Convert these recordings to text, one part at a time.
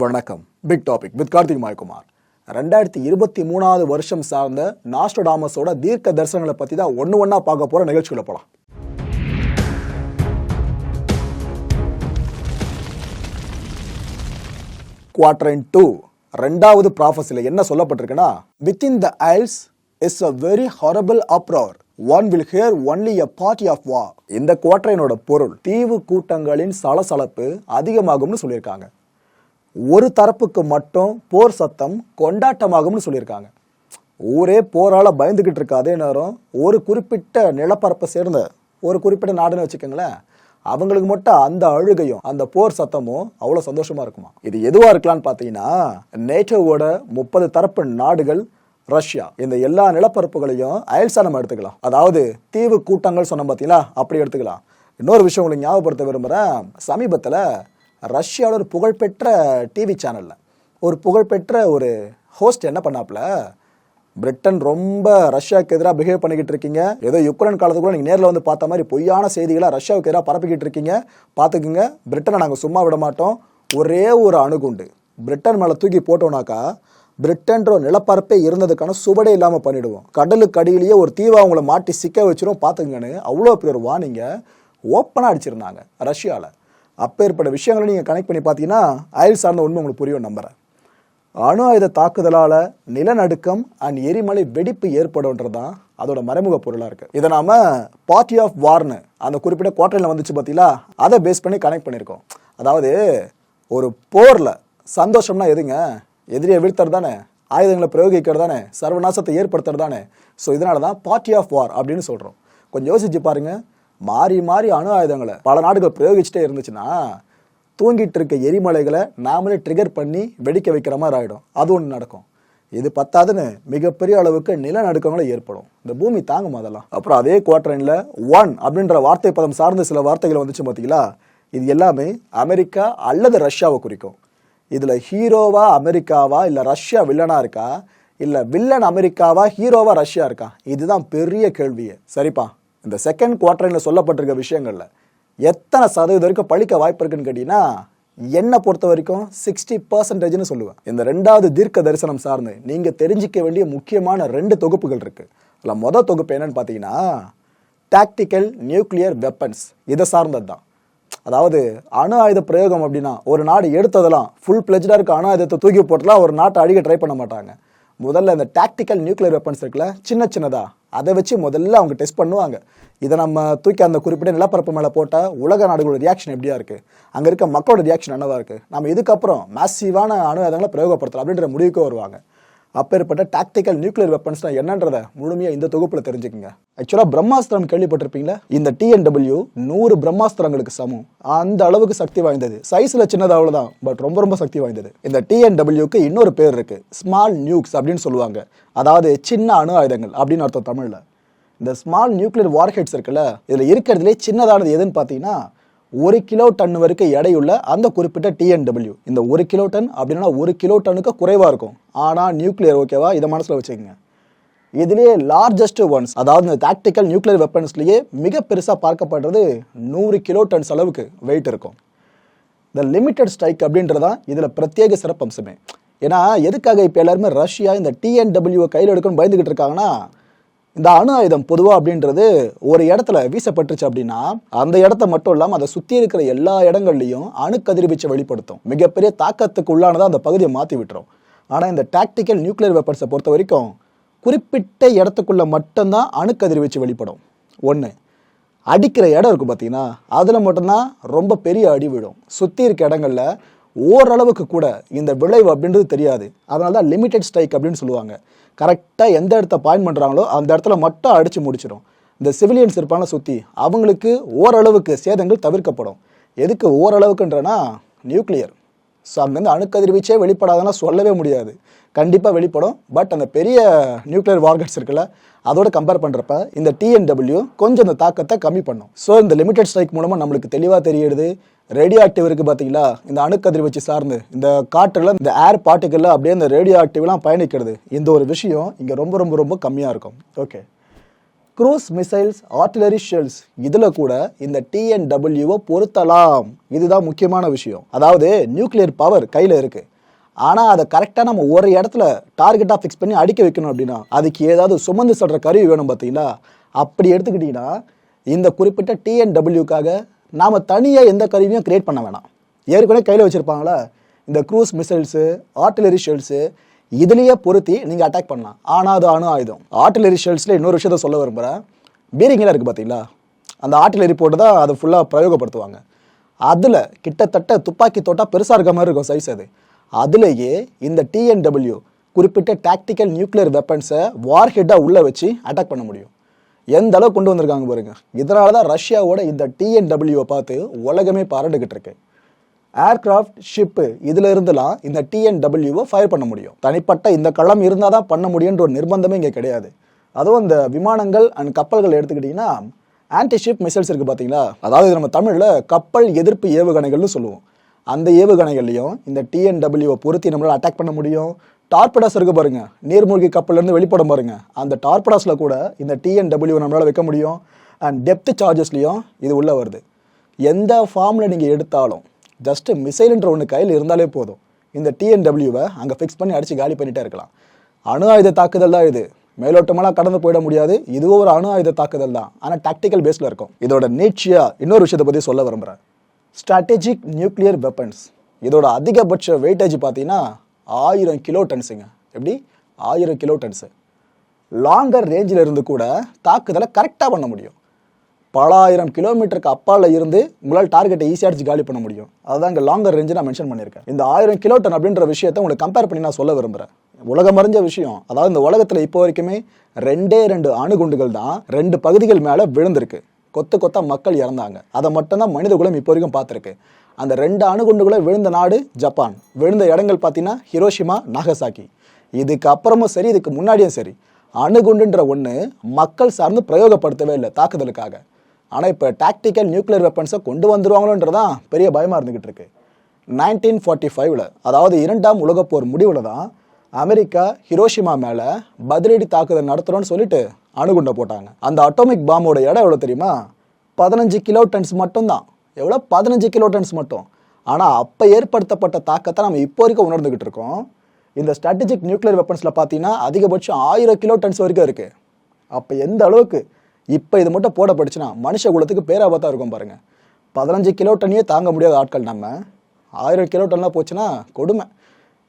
வணக்கம். Big topic with Karthik Maikumar. ரெண்டாயிரத்தி இருபத்தி மூணாவது வருஷம் சார்ந்த நாஸ்டோடாமஸோட தீர்க்க தரிசனங்களை பற்றி தான் ஒன்று ஒன்றா பார்க்க போகிற நிகழ்ச்சிகளை போகலாம் குவாட்ரைன் டூ ரெண்டாவது ப்ராஃபஸில் என்ன சொல்லப்பட்டிருக்குன்னா within the isles is a very horrible uproar one will hear only a party of war இந்த குவாட்ரைனோட பொருள் தீவு கூட்டங்களின் சலசலப்பு அதிகமாகும்னு சொல்லியிருக்காங்க. ஒரு தரப்புக்கு மட்டும் போர் சத்தம் கொண்டாட்டமாகும்னு சொல்லியிருக்காங்க. ஊரே போரால் பயந்துக்கிட்டு இருக்க அதே நேரம் ஒரு குறிப்பிட்ட நிலப்பரப்பை சேர்ந்த ஒரு குறிப்பிட்ட நாடுன்னு வச்சுக்கோங்களேன் அவங்களுக்கு மட்டும் அந்த அழுகையும் அந்த போர் சத்தமும் அவ்வளோ சந்தோஷமா இருக்குமா? இது எதுவாக இருக்கலாம்னு பார்த்தீங்கன்னா நேட்டோவோட முப்பது தரப்பு நாடுகள் ரஷ்யா இந்த எல்லா நிலப்பரப்புகளையும் அயல்சா நம்ம எடுத்துக்கலாம். அதாவது தீவு கூட்டங்கள் சொன்னோம் பார்த்தீங்களா? அப்படி எடுத்துக்கலாம். இன்னொரு விஷயம் உங்களுக்கு ஞாபகப்படுத்த விரும்புகிறேன் சமீபத்தில் ரஷ்யாவில் ஒரு புகழ்பெற்ற டிவி சேனலில் ஒரு புகழ்பெற்ற ஒரு ஹோஸ்ட் என்ன பண்ணாப்புல? பிரிட்டன் ரொம்ப ரஷ்யாவுக்கு எதிராக பிஹேவ் பண்ணிக்கிட்டு இருக்கீங்க. ஏதோ யுக்ரைன் காலத்துக்குள்ள நீங்கள் நேரில் வந்து பார்த்த மாதிரி பொய்யான செய்திகளை ரஷ்யாவுக்கு எதிராக பரப்பிக்கிட்டு இருக்கீங்க. பார்த்துக்குங்க பிரிட்டனை நாங்கள் சும்மா விட மாட்டோம். ஒரே ஒரு அணுகுண்டு. பிரிட்டன் மேலே தூக்கி போட்டோம்னாக்கா பிரிட்டன்ற ஒரு நிலப்பரப்பே இருந்ததுக்கான சுவடே இல்லாமல் பண்ணிடுவோம். கடலுக்கு அடியிலேயே ஒரு தீவை அவங்கள மாட்டி சிக்க வச்சிரும். பார்த்துங்கன்னு அவ்வளோ பெரிய ஒரு ஓப்பனாக அடிச்சிருந்தாங்க ரஷ்யாவில் அப்பேற்பட்ட விஷயங்களை நீங்கள் கனெக்ட் பண்ணி பார்த்தீங்கன்னா அயல் சார்ந்த உண்மை உங்களுக்கு புரியும் நம்புகிறேன் அணு ஆயுத தாக்குதலால் நிலநடுக்கம் அண்ட் எரிமலை வெடிப்பு ஏற்படும்ன்றது தான் அதோட மறைமுக பொருளாக இருக்குது இதை நாம் பார்ட்டி ஆஃப் வார்னு அந்த குறிப்பிட்ட குவார்டரில் வந்துச்சு பார்த்தீங்களா அதை பேஸ் பண்ணி கனெக்ட் பண்ணியிருக்கோம். அதாவது ஒரு போரில் சந்தோஷம்னா எதுங்க? எதிரியை வீழ்த்தர் தானே? ஆயுதங்களை பிரயோகிக்கிறது தானே? சர்வநாசத்தை ஏற்படுத்துறது தானே? ஸோ இதனால தான் பார்ட்டி ஆஃப் வார் அப்படின்னு சொல்கிறோம் கொஞ்சம் யோசிச்சு பாருங்கள் மாறி மாறி அணு ஆயுதங்களை பல நாடுகள் பிரயோகிச்சுட்டே இருந்துச்சுன்னா தூங்கிட்டு இருக்க எரிமலைகளை நாமளே ட்ரிகர் பண்ணி வெடிக்க வைக்கிற மாதிரி ஆகிடும் அது ஒன்று நடக்கும். இது பத்தாதுன்னு மிகப்பெரிய அளவுக்கு நிலநடுக்கங்களை ஏற்படும். இந்த பூமி தாங்கும் அதெல்லாம். அப்புறம் அதே குவார்டரின்ல ஒன் அப்படின்ற வார்த்தை பதம் சார்ந்த சில வார்த்தைகள் வந்துச்சு பார்த்தீங்களா இது எல்லாமே அமெரிக்கா அல்லது ரஷ்யாவை குறிக்கும். இதில் ஹீரோவா அமெரிக்காவா இல்லை ரஷ்யா வில்லனா இருக்கா? இல்லை வில்லன் அமெரிக்காவா ஹீரோவா ரஷ்யா இருக்கா? இதுதான் பெரிய கேள்வியே. சரிப்பா. இந்த செகண்ட் குவார்டரில் சொல்லப்பட்டிருக்க விஷயங்களில் எத்தனை சதவீதம் வரைக்கும் பழிக்க வாய்ப்பு இருக்குன்னு கேட்டீங்கன்னா என்னை பொறுத்த வரைக்கும் சிக்ஸ்டி பர்சன்டேஜ்னு சொல்லுவேன். இந்த ரெண்டாவது தீர்க்க தரிசனம் சார்ந்து நீங்கள் தெரிஞ்சிக்க வேண்டிய முக்கியமான ரெண்டு தொகுப்புகள் இருக்குது அதில் மொதல் தொகுப்பு என்னன்னு பார்த்தீங்கன்னா டாக்டிக்கல் நியூக்ளியர் வெப்பன்ஸ் இதை சார்ந்தது தான் அதாவது அணு ஆயுத பிரயோகம் அப்படின்னா ஒரு நாடு எடுத்ததெல்லாம் ஃபுல் பிளெஜ்டாக இருக்க அணு ஆயுதத்தை தூக்கி போட்டுலாம் ஒரு நாட்டை அடிக்க ட்ரை பண்ண மாட்டாங்க. முதல்ல இந்த டாக்டிக்கல் நியூக்ளியர் வெப்பன்ஸ் இருக்குல்ல சின்ன சின்னதா அதை வச்சு முதல்ல அவங்க டெஸ்ட் பண்ணுவாங்க. இதை நம்ம தூக்கி அந்த குறிப்பிட்ட நிலப்பரப்பு மேலே போட்டால் உலக நாடுகளோட ரியாக்ஷன் எப்படியா இருக்கு? அங்கே இருக்க மக்களோட ரியாக்ஷன் என்னவா இருக்கு? நம்ம இதுக்கப்புறம் மேசிவான அணு அதங்களை பிரயோகப்படுத்தலாம் அப்படின்ற முடிவுக்கு வருவாங்க. அப்பேற்பட்ட டாக்டிக்கல் நியூக்ளியர் வெப்பன்ஸ்னா என்னன்றதை முழுமையா இந்த தொகுப்புல தெரிஞ்சுக்கங்க. ஆக்சுவலா பிரம்மாஸ்திரம் கேள்விப்பட்டிருப்பீங்களா? இந்த டிஎன்டபிள்யூ நூறு பிரம்மாஸ்திரங்களுக்கு சமம். அந்த அளவுக்கு சக்தி வாய்ந்தது. சைஸ்ல சின்னது அவ்வளவுதான் பட் ரொம்ப ரொம்ப சக்தி வாய்ந்தது. இந்த டிஎன்டபிள்யூக்கு இன்னொரு பேர் இருக்கு. ஸ்மால் நியூக்ஸ் அப்படின்னு சொல்லுவாங்க. அதாவது சின்ன அணு ஆயுதங்கள் அப்படின்னு அர்த்தம் தமிழ்ல. இந்த ஸ்மால் நியூக்ளியர் வார்ஹெட்ஸ் இருக்குல்ல இதுல இருக்கிறதுலே சின்னதானது எதுன்னு பார்த்தீங்கன்னா ஒரு கிலோ டன் வரைக்கும் எடையுள்ள அந்த குறிப்பிட்ட டிஎன்டபிள்யூ இந்த ஒரு கிலோ டன் அப்படின்னா ஒரு கிலோ டனுக்கு குறைவாக இருக்கும். ஆனால் நியூக்ளியர் ஓகேவா இதை மனசில் வச்சுக்கோங்க. இதுலேயே லார்ஜஸ்ட் ஒன்ஸ் அதாவது இந்த டாக்டிக்கல் நியூக்ளியர் வெப்பன்ஸ்லேயே மிக பெருசாக பார்க்கப்படுறது நூறு கிலோ டன்ஸ் அளவுக்கு வெயிட் இருக்கும். இந்த லிமிட்டட் ஸ்ட்ரைக் அப்படின்றதான் இதில் பிரத்யேக சிறப்பம்சமே. ஏன்னா எதுக்காக இப்போ எல்லாருமே ரஷ்யா இந்த டிஎன்டபிள்யூ கையில் எடுக்கணும்னு பயந்துகிட்டு இருக்காங்கன்னா இந்த அணு ஆயுதம் பொதுவாக அப்படின்றது ஒரு இடத்துல வீசப்பட்டுச்சு அப்படின்னா அந்த இடத்த மட்டும் இல்லாமல் அதை சுற்றி இருக்கிற எல்லா இடங்கள்லையும் அணு கதிர்வீச்சை வெளிப்படுத்தும். மிகப்பெரிய தாக்கத்துக்கு உள்ளானதாக அந்த பகுதியை மாற்றி விட்டுரும். ஆனால் இந்த டாக்டிக்கல் நியூக்ளியர் வெப்பன்ஸை பொறுத்த வரைக்கும் குறிப்பிட்ட இடத்துக்குள்ள மட்டும்தான் அணு கதிர்வீச்சு வெளிப்படும். ஒன்று அடிக்கிற இடம் இருக்கும் பார்த்தீங்கன்னா அதில் மட்டும்தான் ரொம்ப பெரிய அடி விழும். சுற்றி இருக்க இடங்களில் ஓரளவுக்கு கூட இந்த விளைவு அப்படின்றது தெரியாது. அதனால தான் லிமிடெட் ஸ்ட்ரைக் அப்படின்னு சொல்லுவாங்க. கரெக்டாக எந்த இடத்த பாயிண்ட் பண்ணுறாங்களோ அந்த இடத்துல மட்டும் அடித்து முடிச்சிடும் இந்த சிவிலியன்ஸ் இருப்பான சுற்றி அவங்களுக்கு ஓரளவுக்கு சேதங்கள் தவிர்க்கப்படும். எதுக்கு ஓரளவுக்குன்றனா நியூக்ளியர் ஸோ அங்கேருந்து அணுக்கதிர்வீச்சே வெளிப்படாதுன்னா சொல்லவே முடியாது. கண்டிப்பாக வெளிப்படும். பட் அந்த பெரிய நியூக்ளியர் வார்கட்ஸ் இருக்குல்ல அதோட கம்பேர் பண்ணுறப்ப இந்த டிஎன்டபிள்யூ கொஞ்சம் இந்த தாக்கத்தை கம்மி பண்ணும். ஸோ இந்த லிமிடெட் ஸ்ட்ரைக் மூலமாக நம்மளுக்கு தெளிவாக தெரியுது ரேடியோ ஆக்டிவ் இருக்குது பார்த்தீங்களா இந்த அணுக்கதிர்வீச்சு சார்ந்து இந்த காற்றில் இந்த ஏர் பார்ட்டிக்கலில் அப்படியே இந்த ரேடியோ ஆக்டிவ்லாம் பயணிக்கிறது. இந்த ஒரு விஷயம் இங்கே ரொம்ப ரொம்ப ரொம்ப கம்மியாக இருக்கும். Okay cruise missiles artillery shells இதில் கூட இந்த டிஎன்டபிள்யூவை பொருத்தலாம். இதுதான் முக்கியமான விஷயம். அதாவது நியூக்ளியர் பவர் கையில் இருக்குது ஆனால் அதை கரெக்டாக நம்ம ஒரு இடத்துல டார்கெட்டாக ஃபிக்ஸ் பண்ணி அடிக்க வைக்கணும் அப்படின்னா அதுக்கு ஏதாவது சுமந்து சொல்கிற கருவி வேணும் பார்த்தீங்களா அப்படி எடுத்துக்கிட்டிங்கன்னா இந்த குறிப்பிட்ட டிஎன்டபிள்யூக்காக நாம் தனியாக எந்த கருவியும் கிரியேட் பண்ண வேணாம். ஏற்கனவே கையில் வச்சுருப்பாங்களா இந்த க்ரூஸ் மிசைல்ஸு ஆர்டிலரி ஷெல்ஸு இதுலேயே பொருத்தி நீங்கள் அட்டாக் பண்ணலாம். ஆனால் அது அணு ஆயுதம். ஆர்டிலரி ஷெல்ஸில் இன்னொரு விஷயத்த சொல்ல விரும்புறேன். பீரிங்கெலாம் இருக்குது பார்த்தீங்களா அந்த ஆர்டிலரி போட்டு தான் அதை ஃபுல்லாக பிரயோகப்படுத்துவாங்க. அதில் கிட்டத்தட்ட துப்பாக்கி தோட்டா பெருசாக இருக்க மாதிரி இருக்கும் சைஸ் அது. அதுலேயே இந்த டிஎன்டபிள்யூ குறிப்பிட்ட டாக்டிக்கல் நியூக்ளியர் வெப்பன்ஸை வார் ஹெட்டாக வச்சு அட்டாக் பண்ண முடியும். எந்த அளவு கொண்டு வந்திருக்காங்க பாருங்க. இதனால தான் ரஷ்யாவோட இந்த டிஎன்டபிள்யூவை பார்த்து உலகமே பாராட்டுக்கிட்டு இருக்கு. ஏர்கிராஃப்ட் ஷிப்பு இதுல இருந்துலாம் இந்த டிஎன்டபிள்யூவை ஃபயர் பண்ண முடியும். தனிப்பட்ட இந்த களம் இருந்தால் தான் பண்ண முடியுன்ற ஒரு நிர்பந்தமே இங்கே கிடையாது. அதுவும் இந்த விமானங்கள் அண்ட் கப்பல்கள் எடுத்துக்கிட்டிங்கன்னா ஆன்டி ஷிப் மிசைல்ஸ் இருக்குது பார்த்தீங்களா அதாவது நம்ம தமிழில் கப்பல் எதிர்ப்பு ஏவுகணைகள்னு சொல்லுவோம். அந்த ஏவுகணைகள்லையும் இந்த டிஎன்டபிள்யூவை பொருத்தி நம்மளால் அட்டாக் பண்ண முடியும். டார்படாஸ் இருக்கு பாருங்க. நீர்மூழ்கி கப்பல்லேருந்து வெளிப்படம் வெளிப்படும் பாருங்க. அந்த டார்படாஸில் கூட இந்த டிஎன்டபிள்யூ நம்மளால் வைக்க முடியும். அண்ட் டெப்த் சார்ஜஸ்லையும் இது உள்ளே வருது. எந்த ஃபார்மில் நீங்கள் எடுத்தாலும் ஜஸ்ட்டு மிசைல்ன்ற ஒன்று கையில் இருந்தாலே போதும். இந்த டிஎன்டபிள்யூவை அங்கே ஃபிக்ஸ் பண்ணி அடித்து காலி பண்ணிட்டே இருக்கலாம். அணு ஆயுத தாக்குதல் தான் இது. மேலோட்டமெல்லாம் கடந்து போயிட முடியாது. இதுவும் ஒரு அணு ஆயுத தாக்குதல் தான். ஆனால் டாக்டிக்கல் பேஸில் இருக்கும். இதோட நீட்சியாக இன்னொரு விஷயத்தை பற்றி சொல்ல விரும்புகிறேன் ஸ்ட்ராட்டஜிக் நியூக்ளியர் வெப்பன்ஸ் இதோட அதிகபட்ச வெயிட்டேஜ் பார்த்தீங்கன்னா ஆயிரம் கிலோ டன்ஸுங்க. எப்படி? ஆயிரம் கிலோ டன்ஸு. லாங்கர் ரேஞ்சில் இருந்து கூட தாக்குதலை கரெக்டாக பண்ண முடியும். பல ஆயிரம் கிலோமீட்டருக்கு அப்பால் இருந்து உங்களால் டார்கெட்டை ஈஸியாக அடிச்சு காலி பண்ண முடியும். அதுதான் இங்கே லாங்கர் ரேஞ்சு நான் மென்ஷன் பண்ணியிருக்கேன். இந்த ஆயிரம் கிலோ டன் அப்படின்ற விஷயத்தை உங்களுக்கு கம்பேர் பண்ணி நான் சொல்ல விரும்புகிறேன் உலகம் அறிஞ்ச விஷயம். அதாவது இந்த உலகத்தில் இப்போ வரைக்குமே ரெண்டே ரெண்டு அணுகுண்டுகள் தான் ரெண்டு பகுதிகள் மேலே விழுந்திருக்கு. கொத்து கொத்தா மக்கள் இறந்தாங்க. அதை மட்டும்தான் மனித குலம் இப்போ வரைக்கும் பார்த்துருக்கு. அந்த ரெண்டு அணுகுண்டுகளை விழுந்த நாடு ஜப்பான். விழுந்த இடங்கள் பார்த்தீங்கன்னா ஹிரோஷிமா நாகசாக்கி இதுக்கு அப்புறமும் சரி இதுக்கு முன்னாடியும் சரி. அணுகுண்டுன்ற ஒன்று மக்கள் சார்ந்து பிரயோகப்படுத்தவே இல்லை தாக்குதலுக்காக. ஆனால் இப்போ டாக்டிக்கல் நியூக்ளியர் வெப்பன்ஸை கொண்டு வந்துடுவாங்களோன்றதான் பெரிய பயமாக இருந்துக்கிட்டு இருக்கு. நைன்டீன் ஃபார்ட்டி ஃபைவ்ல அதாவது இரண்டாம் உலகப்போர் முடிவில் தான் அமெரிக்கா ஹிரோஷிமா மேலே பதிலடி தாக்குதல் நடத்துகிறோன்னு சொல்லிட்டு அணுகுண்டை போட்டாங்க. அந்த அட்டோமிக் பாம்போட எடை எவ்வளோ தெரியுமா? பதினஞ்சு கிலோ டன்ஸ் மட்டும்தான். எவ்வளோ பதினஞ்சு கிலோ டன்ஸ் மட்டும். ஆனால் அப்போ ஏற்படுத்தப்பட்ட தாக்கத்தை நம்ம இப்போ வரைக்கும் உணர்ந்துக்கிட்டு இருக்கோம். இந்த ஸ்ட்ராட்டஜிக் நியூக்ளியர் வெப்பன்ஸில் பார்த்தீங்கன்னா அதிகபட்சம் ஆயிரம் கிலோ டன்ஸ் வரைக்கும் இருக்குது அப்போ எந்த அளவுக்கு? இப்போ இது மட்டும் போடப்படுச்சுன்னா மனுஷ குலத்துக்கு பேராபத்தாக இருக்கும் பாருங்கள் பதினஞ்சு கிலோ டன்னையே தாங்க முடியாத ஆட்கள் நம்ம. ஆயிரம் கிலோ டன்லாம் போச்சுன்னா கொடுமை.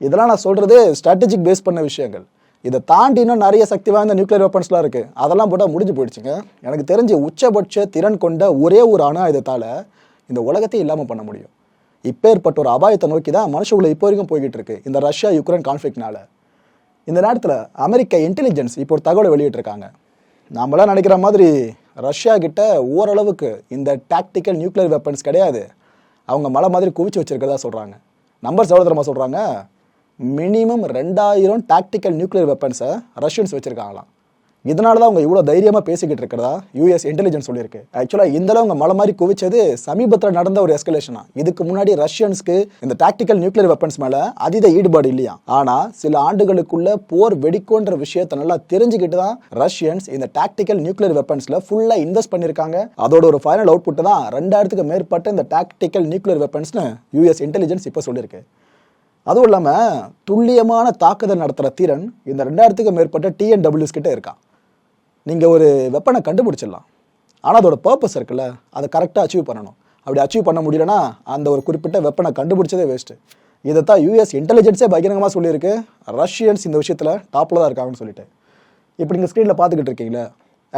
இதெல்லாம் நான் சொல்கிறது ஸ்ட்ராட்டஜிக் பேஸ் பண்ண விஷயங்கள். இதை தாண்டி இன்னும் நிறைய சக்தி வாய்ந்த நியூக்ளியர் வெப்பன்ஸ்லாம் இருக்குது அதெல்லாம் போட்டால் முடிஞ்சு போயிடுச்சுங்க. எனக்கு தெரிஞ்சு உச்சபட்ச திறன் கொண்ட ஒரே ஒரு அணு ஆயுதத்தால் இந்த உலகத்தையும் இல்லாமல் பண்ண முடியும். இப்பேற்பட்ட ஒரு அபாயத்தை நோக்கி தான் மனுஷங்களை இப்போ வரைக்கும் போய்கிட்டு இருக்கு இந்த ரஷ்யா யுக்ரைன் கான்ஃப்ளிக்னால இந்த நேரத்தில் அமெரிக்க இன்டெலிஜென்ஸ் இப்போ ஒரு தகவலை வெளியிட்டிருக்காங்க. நாமெல்லாம் நினைக்கிற மாதிரி ரஷ்யா கிட்ட ஓரளவுக்கு இந்த டாக்டிக்கல் நியூக்ளியர் வெப்பன்ஸ் கிடையாது. அவங்க மலை மாதிரி குவிச்சு வச்சிருக்கிறதா சொல்கிறாங்க நம்பர்ஸ் எவ்வளோ தரமாக சொல்கிறாங்க மினிமம் ரெண்டாயிரம் டாக்டிக்கல் நியூக்ளியர் வெப்பன்ஸை ரஷ்யன்ஸ் வச்சுருக்காங்களாம். இதனால தான் அவங்க இவ்வளோ தைரியமாக பேசிக்கிட்டு இருக்கிறதா? யூஎஸ் இன்டெலிஜென்ஸ் சொல்லியிருக்கு. ஆக்சுவலாக இந்தளவு அவங்க மலை மாதிரி குவிச்சது சமீபத்தில் நடந்த ஒரு எஸ்கலேஷனா இதுக்கு முன்னாடி ரஷ்யன்ஸ்க்கு இந்த டாக்டிக்கல் நியூக்ளியர் வெப்பன்ஸ் மேலே அதீத ஈடுபாடு இல்லையா? ஆனால் சில ஆண்டுகளுக்குள்ள போர் வெடிக்கும்ன்ற விஷயத்தை நல்லா தெரிஞ்சுக்கிட்டு தான் ரஷ்யன்ஸ் இந்த டாக்டிக்கல் நியூக்ளியர் வெப்பன்ஸில் ஃபுல்லாக இன்வெஸ்ட் பண்ணியிருக்காங்க. அதோட ஒரு ஃபைனல் அவுட்புட் தான் ரெண்டாயிரத்துக்கு மேற்பட்ட இந்த டாக்டிக்கல் நியூக்ளியர் வெப்பன்ஸ்னு யூஎஸ் இன்டெலிஜென்ஸ் இப்போ சொல்லியிருக்கு. அதுவும் இல்லாமல் துல்லியமான தாக்குதல் நடத்துகிற திறன் இந்த ரெண்டாயிரத்துக்கு மேற்பட்ட டிஎன்டபிள்யூஸ் கிட்ட இருக்கான் நீங்கள் ஒரு வெப்பனை கண்டுபிடிச்சிடலாம். ஆனால் அதோட பர்பஸ் இருக்குல்ல அதை கரெக்டாக அச்சீவ் பண்ணணும். அப்படி அச்சீவ் பண்ண முடியலன்னா அந்த ஒரு குறிப்பிட்ட வெப்பனை கண்டுபிடிச்சதே வேஸ்ட்டு இதை தான் யூஎஸ் இன்டெலிஜென்ஸே பகிரங்கமாக சொல்லியிருக்கு. ரஷ்யன்ஸ் இந்த விஷயத்தில் டாப்பில் தான் இருக்காங்கன்னு சொல்லிட்டு. இப்போ நீங்கள் ஸ்க்ரீனில் பார்த்துக்கிட்டு இருக்கீங்களே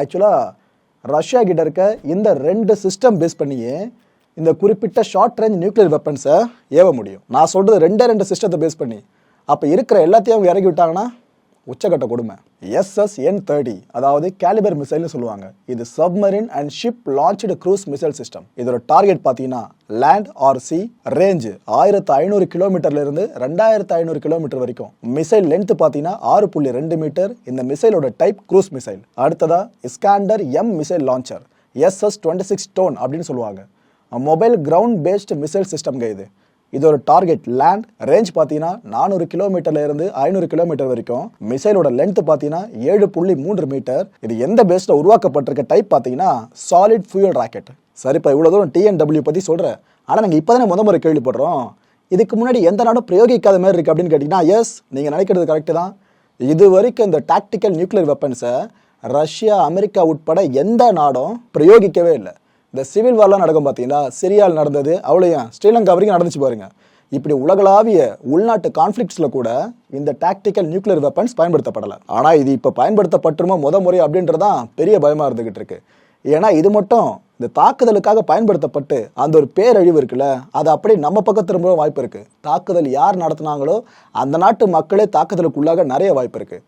ஆக்சுவலாக ரஷ்யா கிட்ட இருக்க இந்த ரெண்டு சிஸ்டம் பேஸ் பண்ணியே இந்த குறிப்பிட்ட ஷார்ட் ரேஞ்ச் நியூக்ளியர் வெப்பன்ஸை ஏவ முடியும். நான் சொல்கிறது ரெண்டே ரெண்டு சிஸ்டத்தை பேஸ் பண்ணி. அப்போ இருக்கிற எல்லாத்தையும் அவங்க இறக்கி விட்டாங்கன்னா உச்சக்கட்ட கொடுமை. எஸ்எஸ் என் தேர்ட்டி அதாவது கேலிபர் மிசைல்னு சொல்லுவாங்க. இது submarine and ship launched cruise missile system இதோட டார்கெட் பார்த்தீங்கன்னா லேண்ட் ஆர் சி ரேஞ்சு ஆயிரத்து ஐநூறு கிலோமீட்டர்ல இருந்து ரெண்டாயிரத்து ஐநூறு கிலோமீட்டர் வரைக்கும். மிசைல் லென்த் பார்த்தீங்கன்னா ஆறு புள்ளி ரெண்டு மீட்டர் இந்த மிசைலோட டைப் க்ரூஸ் மிசைல் அடுத்ததா Iskander M missile launcher SS twenty six tone அப்படின்னு சொல்லுவாங்க. மொபைல் கிரவுண்ட் பேஸ்டு மிசைல் சிஸ்டம்ங்க இது. இதோட டார்கெட் லேண்ட் ரேஞ்ச் பார்த்தீங்கன்னா நானூறு கிலோமீட்டர்ல இருந்து ஐநூறு கிலோமீட்டர் வரைக்கும். மிசைலோட லென்த் பார்த்தீங்கன்னா ஏழு புள்ளி மூன்று மீட்டர் இது எந்த பேஸ்ல உருவாக்கப்பட்டிருக்க டைப் பார்த்தீங்கன்னா சாலிட் ஃபியூல் ராக்கெட் சரிப்பா இவ்வளோ தூரம் டிஎன்டபிள்யூ பற்றி சொல்கிறேன் ஆனால் நாங்கள் இப்போ தானே முத முறை கேள்விப்படுறோம். இதுக்கு முன்னாடி எந்த நாடும் பிரயோகிக்காத மாதிரி இருக்குது அப்படின்னு கேட்டிங்கன்னா எஸ் நீங்கள் நினைக்கிறது கரெக்டு தான். இது வரைக்கும் இந்த டாக்டிக்கல் நியூக்ளியர் வெப்பன்ஸை ரஷ்யா அமெரிக்கா உட்பட எந்த நாடும் பிரயோகிக்கவே இல்லை. இந்த சிவில் வார்லாம் நடக்கும் பார்த்தீங்களா சிரியாவில் நடந்தது அவ்வளோயும் ஸ்ரீலங்கா வரைக்கும் நடந்துச்சு பாருங்க. இப்படி உலகளாவிய உள்நாட்டு கான்ஃப்ளிக்ஸில் கூட இந்த டாக்டிக்கல் நியூக்ளியர் வெப்பன்ஸ் பயன்படுத்தப்படலை. ஆனால் இது இப்போ பயன்படுத்தப்பட்டுருமோ முத முறை அப்படின்றதான் பெரிய பயமாக இருந்துகிட்டு இருக்கு. ஏன்னா இது மட்டும் இந்த தாக்குதலுக்காக பயன்படுத்தப்பட்டு அந்த ஒரு பேரழிவு இருக்குல்ல அது அப்படியே நம்ம பக்கம் திரும்ப வாய்ப்பு இருக்கு. தாக்குதல் யார் நடத்தினாங்களோ அந்த நாட்டு மக்களே தாக்குதலுக்குள்ளாக நிறைய வாய்ப்பு இருக்கு.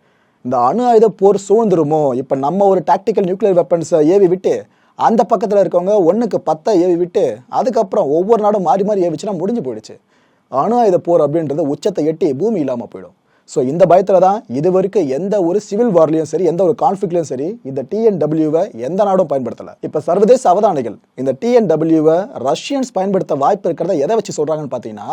இந்த அணு ஆயுத போர் சூழ்ந்துருமோ? இப்போ நம்ம ஒரு டாக்டிக்கல் நியூக்ளியர் வெப்பன்ஸை ஏவி விட்டு அந்த பக்கத்தில் இருக்கவங்க ஒன்றுக்கு பத்தை ஏவி விட்டு அதுக்கப்புறம் ஒவ்வொரு நாடும் மாறி மாறி ஏவிச்சுன்னா முடிஞ்சு போயிடுச்சு. அணு ஆயுத போர் அப்படின்றது உச்சத்தை எட்டி பூமி இல்லாமல் போயிடும். ஸோ இந்த பயத்தில் தான் இது வரைக்கும் எந்த ஒரு சிவில் வார்லையும் சரி எந்த ஒரு கான்ஃப்ளிக்லையும் சரி இந்த டிஎன்டபிள்யூவை எந்த நாடும் பயன்படுத்தலை. இப்போ சர்வதேச அவதானிகள் இந்த டிஎன்டபிள்யூவை ரஷ்யன்ஸ் பயன்படுத்த வாய்ப்பு இருக்கிறத எதை வச்சு சொல்கிறாங்கன்னு பார்த்தீங்கன்னா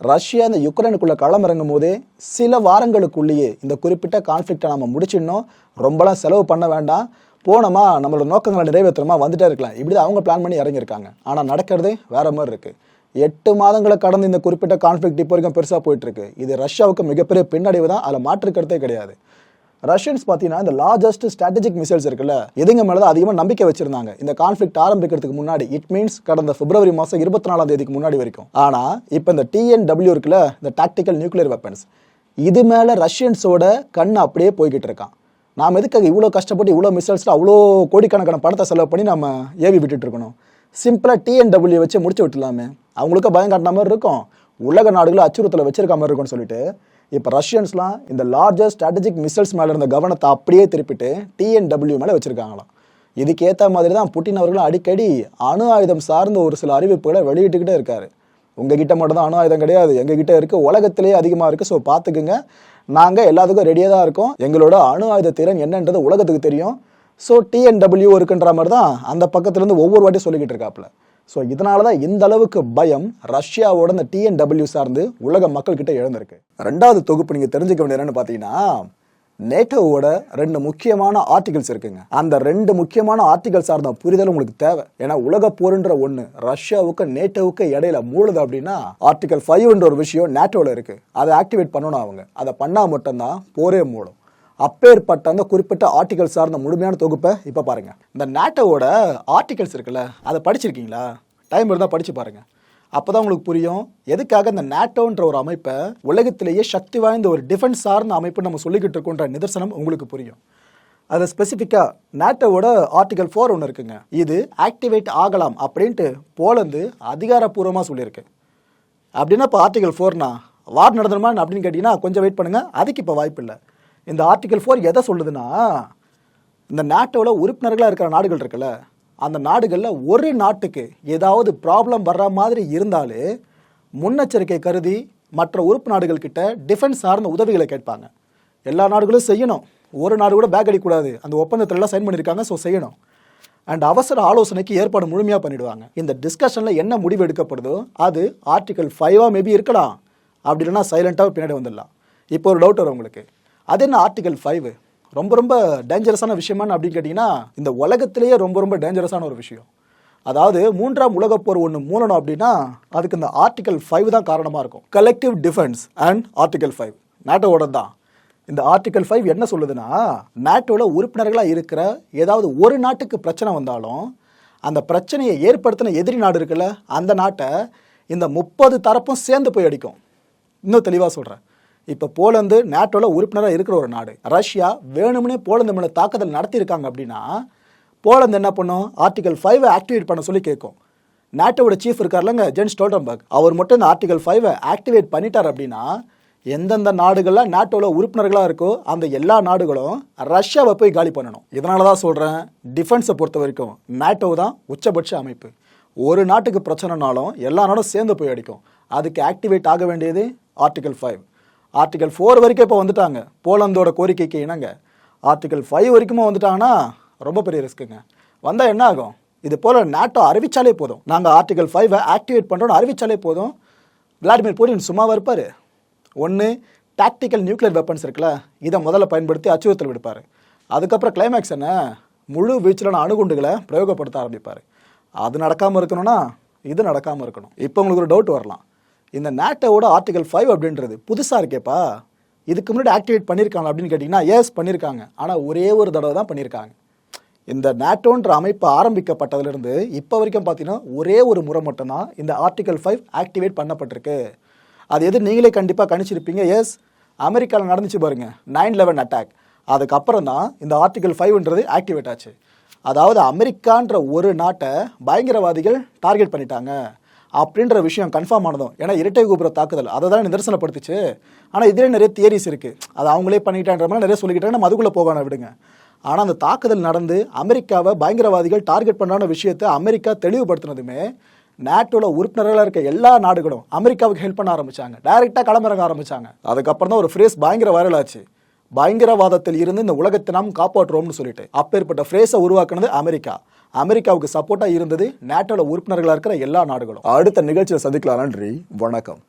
ரஷ்யா இந்த யுக்ரைனுக்குள்ளே களமிறங்கும் போதே சில வாரங்களுக்குள்ளேயே இந்த குறிப்பிட்ட கான்ஃப்ளிக்டை நம்ம முடிச்சிடணும். ரொம்பலாம் செலவு பண்ண வேண்டாம். போனோமா நம்மளோட நோக்கங்களை நிறைவேற்றுறோமா வந்துட்டே இருக்கலாம். இப்படி தான் அவங்க பிளான் பண்ணி இறங்கியிருக்காங்க. ஆனால் நடக்கிறதே வேற மாதிரி இருக்கு. எட்டு மாதங்களை கடந்து இந்த குறிப்பிட்ட கான்ஃப்ளிக்ட் இப்போ வரைக்கும் பெருசாக போயிட்டுருக்கு. இது ரஷ்யாவுக்கு மிகப்பெரிய பின்னடைவு தான். அதில் மாற்றுக்கிறதே கிடையாது. ரஷ்யன்ஸ் பார்த்தீங்கன்னா இந்த லார்ஜஸ்ட் ஸ்ட்ராட்டஜிக் மிசைல்ஸ் இருக்குல்ல எதுங்க மேலே தான் அதிகமாக நம்பிக்கை வச்சிருந்தாங்க. இந்த கான்ஃப்ளிக்ட் ஆரம்பிக்கிறதுக்கு முன்னாடி இட் மீன்ஸ் கடந்த பிப்ரவரி மாதம் இருபத்தி நாலாம் தேதிக்கு முன்னாடி வரைக்கும். ஆனால் இப்போ இந்த டிஎன்டபிள்யூ இருக்குல்ல இந்த டாக்டிக்கல் நியூக்ளியர் வெப்பன்ஸ் இது மேலே ரஷ்யன்ஸோட கண் அப்படியே போய்கிட்டு இருக்கான். நாம் எதுக்காக இவ்வளோ கஷ்டப்பட்டு இவ்வளோ மிசல்ஸில் அவ்வளோ கோடிக்கணக்கான படத்தை செலவு பண்ணி நம்ம ஏவி விட்டுட்டு இருக்கணும்? சிம்பிளாக டிஎன்டபிள்யூ வச்சு முடிச்சு விட்டுலாமே அவங்களுக்கு பயம் காட்டின மாதிரி இருக்கும். உலக நாடுகளை அச்சுறுத்தலை வச்சிருக்க மாதிரி இருக்கும்னு சொல்லிட்டு இப்போ ரஷ்யன்ஸ்லாம் இந்த லார்ஜஸ்ட் ஸ்ட்ராட்டஜிக் மிசைல்ஸ் மேலே இருந்த கவனத்தை அப்படியே திருப்பிட்டு டிஎன்டபிள்யூ மேலே வச்சிருக்காங்களாம். இதுக்கேற்ற மாதிரி தான் புட்டின் அவர்களும் அடிக்கடி அணு ஆயுதம் சார்ந்த ஒரு சில அறிவிப்புகளை வெளியிட்டுக்கிட்டே இருக்காரு. உங்ககிட்ட மட்டும் தான் அணு ஆயுதம் கிடையாது. எங்ககிட்ட இருக்கு உலகத்திலேயே அதிகமாக இருக்கு. ஸோ பார்த்துக்குங்க. நாங்கள் எல்லாத்துக்கும் ரெடியாக தான் இருக்கோம். எங்களோட அணு ஆயுத திறன் என்னன்றது உலகத்துக்கு தெரியும். ஸோ டிஎன்டபிள்யூ இருக்குன்ற மாதிரி தான் அந்த பக்கத்துலேருந்து ஒவ்வொரு வாட்டியும் சொல்லிக்கிட்டு இருக்காப்புல. ஸோ இதனால தான் இந்த அளவுக்கு பயம் ரஷ்யாவோட இந்த டிஎன்டபிள்யூ சார்ந்து உலக மக்கள்கிட்ட எழுந்திருக்கு. ரெண்டாவது தொகுப்பு நீங்கள் தெரிஞ்சுக்க வேண்டிய என்னன்னு பார்த்தீங்கன்னா நேட்டோவோட ரெண்டு முக்கியமான ஆர்டிகல்ஸ் இருக்குங்க. அந்த ரெண்டு முக்கியமான ஆர்டிகல் சார்ந்த புரிதல் உங்களுக்கு தேவை. ஏன்னா உலக போருன்ற ஒன்று ரஷ்யாவுக்கு நேட்டோவுக்கு இடையில மூழுது அப்படின்னா ஆர்டிகல் ஃபைவ்ன்ற ஒரு விஷயம் நேட்டோவில் இருக்கு. அதை ஆக்டிவேட் பண்ணணும் அவங்க. அதை பண்ணால் மட்டும்தான் போரே மூடும் அப்பேற்பட்ட அந்த குறிப்பிட்ட ஆர்டிகல் சார்ந்த முழுமையான தொகுப்பை இப்போ பாருங்க. இந்த நேட்டோவோட ஆர்டிகல்ஸ் இருக்குல்ல அதை படிச்சிருக்கீங்களா? டைம் இருந்தால் படிச்சு அப்போ அப்பதான் உங்களுக்கு புரியும். எதுக்காக இந்த நேட்டோன்ற ஒரு அமைப்பை உலகத்திலேயே சக்தி வாய்ந்த ஒரு டிஃபென்ஸ் சார்ந்த அமைப்பு நம்ம சொல்லிக்கிட்டு இருக்கோன்ற நிதர்சனம் உங்களுக்கு புரியும். அது ஸ்பெசிஃபிக்காக நேட்டோவோட ஆர்டிகல் ஃபோர் ஒன்று இருக்குங்க. இது ஆக்டிவேட் ஆகலாம் அப்படின்ட்டு போலந்து அதிகாரப்பூர்வமாக சொல்லியிருக்கு. அப்படின்னா இப்போ ஆர்டிகல் ஃபோர்னா வார் நடந்தணுமா அப்படின்னு கேட்டிங்கன்னா கொஞ்சம் வெயிட் பண்ணுங்கள் அதுக்கு இப்போ வாய்ப்பு இல்லை. இந்த ஆர்டிகல் ஃபோர் எதை சொல்லுதுன்னா இந்த நேட்டோவில் உறுப்பினர்களாக இருக்கிற நாடுகள் இருக்குல்ல அந்த நாடுகளில் ஒரு நாட்டுக்கு ஏதாவது ப்ராப்ளம் வர்ற மாதிரி இருந்தாலே முன்னெச்சரிக்கை கருதி மற்ற உறுப்பு நாடுகள்கிட்ட டிஃபென்ஸ் சார்ந்த உதவிகளை கேட்பாங்க. எல்லா நாடுகளும் செய்யணும். ஒரு நாடு கூட பேக் அடிக்கக்கூடாது. அந்த ஒப்பந்தத்திலலாம் சைன் பண்ணியிருக்காங்க ஸோ செய்யணும். அண்ட் அவசர ஆலோசனைக்கு ஏற்பாடு முழுமையாக பண்ணிடுவாங்க. இந்த டிஸ்கஷனில் என்ன முடிவு எடுக்கப்படுதோ அது ஆர்டிகல் ஃபைவாக மேபி இருக்கலாம். அப்படி இல்லைன்னா சைலண்ட்டாக பின்னாடி வந்துடலாம். இப்போ ஒரு டவுட் வரும் உங்களுக்கு. அது என்ன ஆர்டிகல் ஃபைவ் ரொம்ப ரொம்ப டேஞ்சரஸான விஷயமான அப்படின்னு கேட்டிங்கன்னா இந்த உலகத்திலேயே ரொம்ப ரொம்ப டேஞ்சரஸான ஒரு விஷயம். அதாவது மூன்றாம் உலகப் போர் ஒன்று மூலணும் அப்படின்னா அதுக்கு இந்த ஆர்டிகல் ஃபைவ் தான் காரணமாக இருக்கும். Collective defence and article five நாட்டோட தான். இந்த ஆர்டிகல் ஃபைவ் என்ன சொல்லுதுன்னா நாட்டோட உறுப்பினர்களாக இருக்கிற ஏதாவது ஒரு நாட்டுக்கு பிரச்சனை வந்தாலும் அந்த பிரச்சனையை ஏற்படுத்தின எதிரி நாடு இருக்குல்ல அந்த நாட்டை இந்த முப்பது தரப்பும் சேர்ந்து போய் அடிக்கும். இன்னும் தெளிவாக சொல்கிறேன் இப்போ போலந்து நாட்டோவில் உறுப்பினராக இருக்கிற ஒரு நாடு. ரஷ்யா வேணும்னே போலந்து மேலே தாக்குதல் நடத்தியிருக்காங்க அப்படின்னா போலந்து என்ன பண்ணும்? ஆர்டிகல் ஃபைவை ஆக்டிவேட் பண்ண சொல்லி கேட்கும். நேட்டோட சீஃப் இருக்கார்லங்க ஜென் ஸ்டோல்டன்பர்க் அவர் மட்டும் இந்த ஆர்டிகல் ஃபைவை ஆக்டிவேட் பண்ணிட்டார் அப்படின்னா எந்தெந்த நாடுகள்லாம் நாட்டோவில் உறுப்பினர்களாக இருக்கோ அந்த எல்லா நாடுகளும் ரஷ்யாவை போய் காலி பண்ணணும். இதனால தான் சொல்கிறேன் டிஃபென்ஸை பொறுத்த வரைக்கும் நாட்டோ தான் உச்சபட்ச அமைப்பு. ஒரு நாட்டுக்கு பிரச்சனைனாலும் எல்லா நாடும் சேர்ந்து போய் அடிக்கும். அதுக்கு ஆக்டிவேட் ஆக வேண்டியது ஆர்டிகல் ஃபைவ் ஆர்டிகல் ஃபோர் வரைக்கும் இப்போ வந்துட்டாங்க. போலந்தோட கோரிக்கைக்கு இணங்க. ஆர்டிகல் ஃபைவ் வரைக்குமே வந்துட்டாங்கன்னா ரொம்ப பெரிய ரிஸ்க்குங்க வந்தால் என்ன ஆகும்? இது போல் நேட்டோ அறிவிச்சாலே போதும். நாங்கள் ஆர்டிகல் ஃபைவை ஆக்டிவேட் பண்ணுறோன்னு அறிவிச்சாலே போதும். விளாடிமிர் புடின் சும்மாவாக இருப்பார்? ஒன்று டாக்டிக்கல் நியூக்ளியர் வெப்பன்ஸ் இருக்குல்ல இதை முதல்ல பயன்படுத்தி அச்சுறுத்தல் விடுப்பார். அதுக்கப்புறம் கிளைமேக்ஸ் என்ன? முழு வீச்சிலான அணுகுண்டுகளை பிரயோகப்படுத்த ஆரம்பிப்பார். அது நடக்காமல் இருக்கணும்னா இது நடக்காமல் இருக்கணும். இப்போ உங்களுக்கு ஒரு டவுட் வரலாம். இந்த நேட்டோட ஆர்டிகல் ஃபைவ் அப்படின்றது புதுசாக இருக்கேப்பா. இதுக்கு முன்னாடி ஆக்டிவேட் பண்ணியிருக்காங்க அப்படின்னு கேட்டிங்கன்னா எஸ் பண்ணியிருக்காங்க ஆனால் ஒரே ஒரு தடவை தான் பண்ணியிருக்காங்க இந்த நேட்டோன்ற அமைப்பு ஆரம்பிக்கப்பட்டதுலேருந்து இப்போ வரைக்கும் பார்த்தீங்கன்னா ஒரே ஒரு முறை மட்டும்தான் இந்த ஆர்டிகல் ஃபைவ் ஆக்டிவேட் பண்ணப்பட்டிருக்கு. அது எது நீங்களே கண்டிப்பாக கணிச்சிருப்பீங்க எஸ் அமெரிக்காவில் நடந்துச்சு பாருங்கள் நைன் லெவன் அட்டாக் அதுக்கப்புறம் தான் இந்த ஆர்டிகல் ஃபைவ்ன்றது ஆக்டிவேட் ஆச்சு. அதாவது அமெரிக்கான்ற ஒரு நாட்டை பயங்கரவாதிகள் டார்கெட் பண்ணிட்டாங்க. அப்படின்ற விஷயம் கன்ஃபார்ம் ஆனதும். ஏன்னா இரட்டை கோபுர தாக்குதல். அதை தான் நிதர்சனப்படுத்துச்சு. ஆனால் இதிலே நிறைய தியரிஸ் இருக்குது அது அவங்களே பண்ணிட்டான்ற மாதிரி நிறைய சொல்லிக்கிட்டாங்க. நம்ம அதுக்குள்ளே போகான விடுங்க. ஆனால் அந்த தாக்குதல் நடந்து அமெரிக்காவை பயங்கரவாதிகள் டார்கெட் பண்ணான விஷயத்தை அமெரிக்கா தெளிவுபடுத்தினதுமே நேட்டோல உறுப்பினர்களாக இருக்க எல்லா நாடுகளும் அமெரிக்காவுக்கு ஹெல்ப் பண்ண ஆரம்பிச்சாங்க. டைரெக்டாக களமிறங்க ஆரம்பிச்சாங்க. அதுக்கப்புறம் தான் ஒரு ஃப்ரேஸ் பயங்கர வைரல் ஆச்சு. பயங்கரவாதத்தில் இருந்து இந்த உலகத்தை நாம் காப்பாற்றுறோம்னு சொல்லிட்டு. அப்பேற்பட்ட ஃப்ரேஸை உருவாக்குனது அமெரிக்கா. அமெரிக்காவுக்கு சப்போர்ட்டாக இருந்தது நேட்டோல உறுப்பினர்களாக இருக்கிற எல்லா நாடுகளும். அடுத்த நிகழ்ச்சியில் சந்திக்கலாம் நன்றி வணக்கம்.